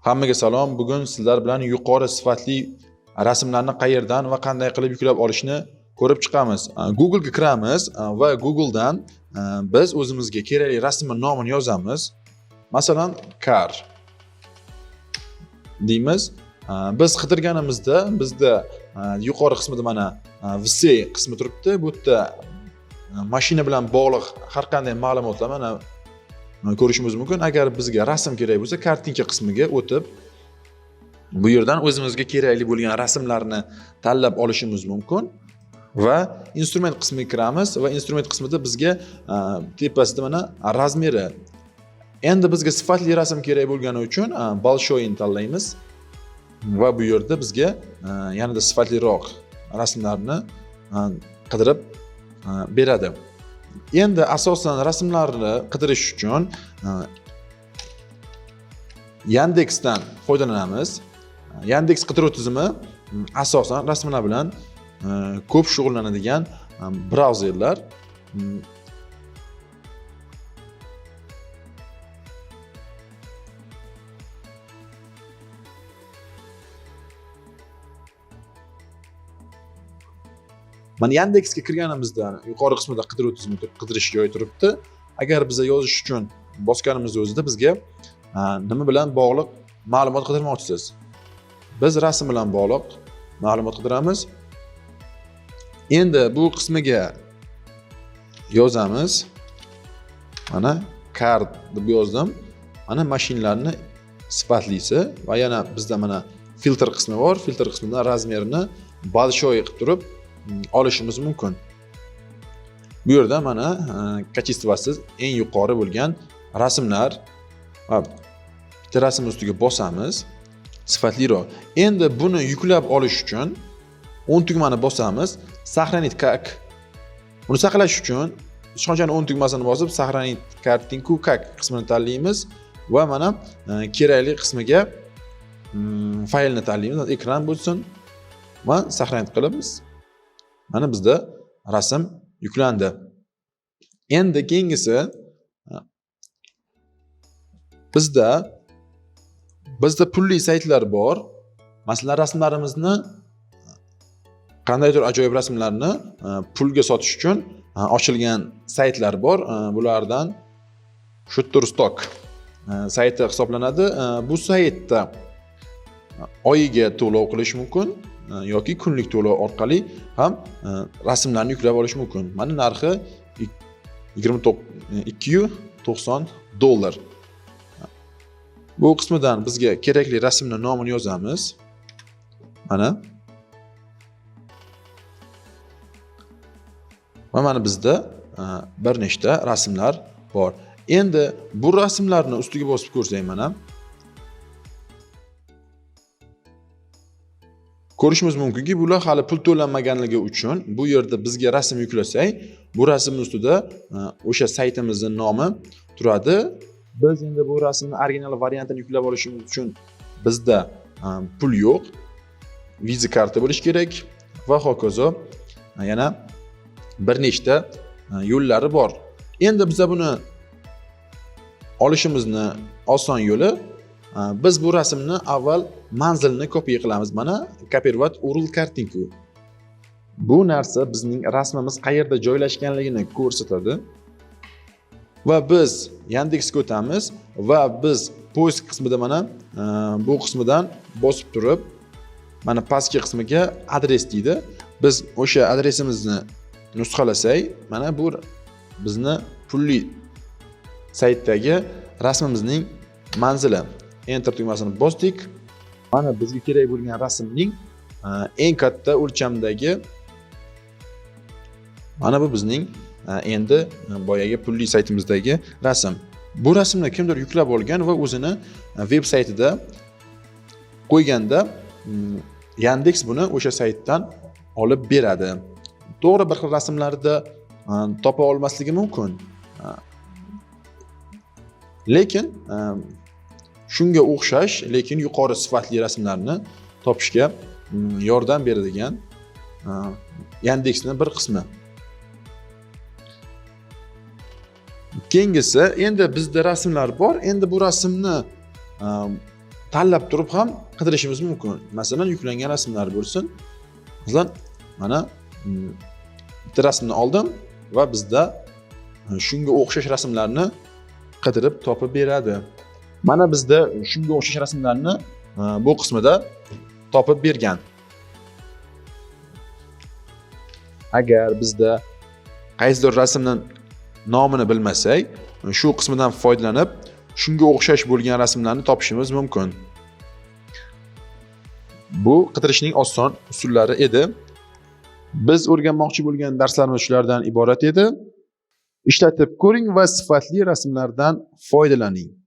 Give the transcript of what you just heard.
Hammaga salom. Bugun sizlar bilan yuqori sifatli rasmlarni qayerdan va qanday qilib yuklab olishni ko'rib chiqamiz. Google ga kiramiz va googledan biz o'zimizga kerakli rasmni nomini yozamiz. Masalan, car deymiz. Biz qidirganimizda bizda yuqori qismida mana VC qismi turibdi. Bu yerda mashina bilan bog'liq har qanday ma'lumotlar mana ko'rishimiz mumkin. Agar bizga rasm kerak bo'lsa, kartinka qismiga o'tib bu yerdan o'zimizga kerakli bo'lgan rasmlarni tanlab olishimiz mumkin va instrument qismiga kiramiz va instrument qismida bizga tepasida mana razmeri endi bizga sifatli rasm kerak bo'lgani uchun большойni tanlaymiz va bu yerda bizga e, yanada sifatliroq rasmlarni e, qidirib e, beradi. Endi asosan rasmlarni qidirish uchun Yandexdan foydalanamiz. Yandex qidiruv tizimi asosan rasmlar bilan ko'p shug'ullanadigan brauzerlar. Mana yandeksga kirganimizda yuqori qismida qidiruv tizimi qidirish joyi turibdi. Agar biza yozish uchun bosganimizni o'zida bizga nima bilan bog'liq ma'lumot qidirmoqchisiz? Biz rasm bilan bog'liq ma'lumot qidiramiz. Endi bu qismiga yozamiz. Mana car deb yozdim. Mana mashinalarni sifatlisi va yana bizda mana filtr qismi bor. Filtr qismidan razmerini большой qilib turib olishimiz mumkin bu yerda mana kачествоsi eng yuqori bo'lgan rasmlar va bitta rasm ustiga bosamiz sifatliroq endi buni yuklab olish uchun o'ng tugmani bosamiz сохранить как buni saqlash uchun ishonchani o'ng tugmasini bosib сохранить картинку как qismini tanlaymiz va mana kerakli qismiga faylni tanlaymiz ekran bo'lsin va сохранить qilamiz Mana bizda rasm yuklandi. Endi keyingisi bizda bizda pulli saytlar bor. Masalan rasmlarimizni qandaydir ajoyib rasmlarni pulga sotish uchun ochilgan saytlar bor. Bulardan shutterstock sayti hisoblanadi. Bu saytda oyiga to'lov qilish mumkin. Yoki kunlik to'lov orqali ham rasmlarni yuklab olish mumkin. Mana narxi yigirma ikki yu to'qson dollar. Bu qismidan bizga kerakli rasmni nomini yozamiz. Mana. Va mana bizda bir nechta rasmlar bor. Endi bu rasmlarni ustiga bosib ko'rsak mana ko'rishimiz mumkinki bular hali pul to'lanmaganligi uchun bu yerda bizga rasm yuklasak bu rasmni ustida e, o'sha saytimizni nomi turadi. Biz endi bu rasmni original variantini yuklab olishimiz uchun bizda e, pul yo'q. Viza karta bo'lishi kerak va hokazo e, yana bir nechta yo'llari bor. Endi biza buni olishimizni oson yo'li Э, biz bu rasmni avval manzilni kopiya qilamiz. Mana kopirovat url kartinku. Bu narsa bizning rasmimiz qayerda joylashganligini ko'rsatadi. Va biz yandexga o'tamiz va biz poisk qismida mana e, bu qismidan bosib turib mana pastki qismiga adres deydi. Biz o'sha adresimizni nusxalasak mana bu bizni pulli saytdagi rasmimizning manzili. Enter tugmasini bosdik. Mana bizga kerak bo'lgan rasmning e, eng katta o'lchamdagi mana bu bizning e, endi e, boyagi pulli saytimizdagi rasm. Bu rasmni kimdir yuklab olgan va o'zini veb saytida qo'yganda mm, yandex buni o'sha saytdan olib beradi. To'g'ri bir xil rasmlarda topa olmasligi mumkin. Lekin shunga o'xshash lekin yuqori sifatli rasmlarni topishga mm, yordam beradigan e, Yandexni bir qismi. Keyingisi endi bizda rasmlar bor. Endi bu rasmni e, tanlab turib ham qidirishimiz mumkin. Masalan, yuklangan rasmlar bo'lsin. Masalan, mana mm, bitta rasmni oldim va bizda e, shunga o'xshash rasmlarni qidirib topib beradi. Mana bizda shunga o'xshash rasmlarni e, bu qismida topib bergan. Agar bizda qaysidir rasmni nomini bilmasak, shu qismidan foydalanib, shunga o'xshash bo'lgan rasmlarni topishimiz mumkin. Bu qidirishning oson usullari edi. Biz o'rganmoqchi bo'lgan darslarimiz shulardan iborat edi. Ishlatib ko'ring va sifatli rasmlardan foydalaning.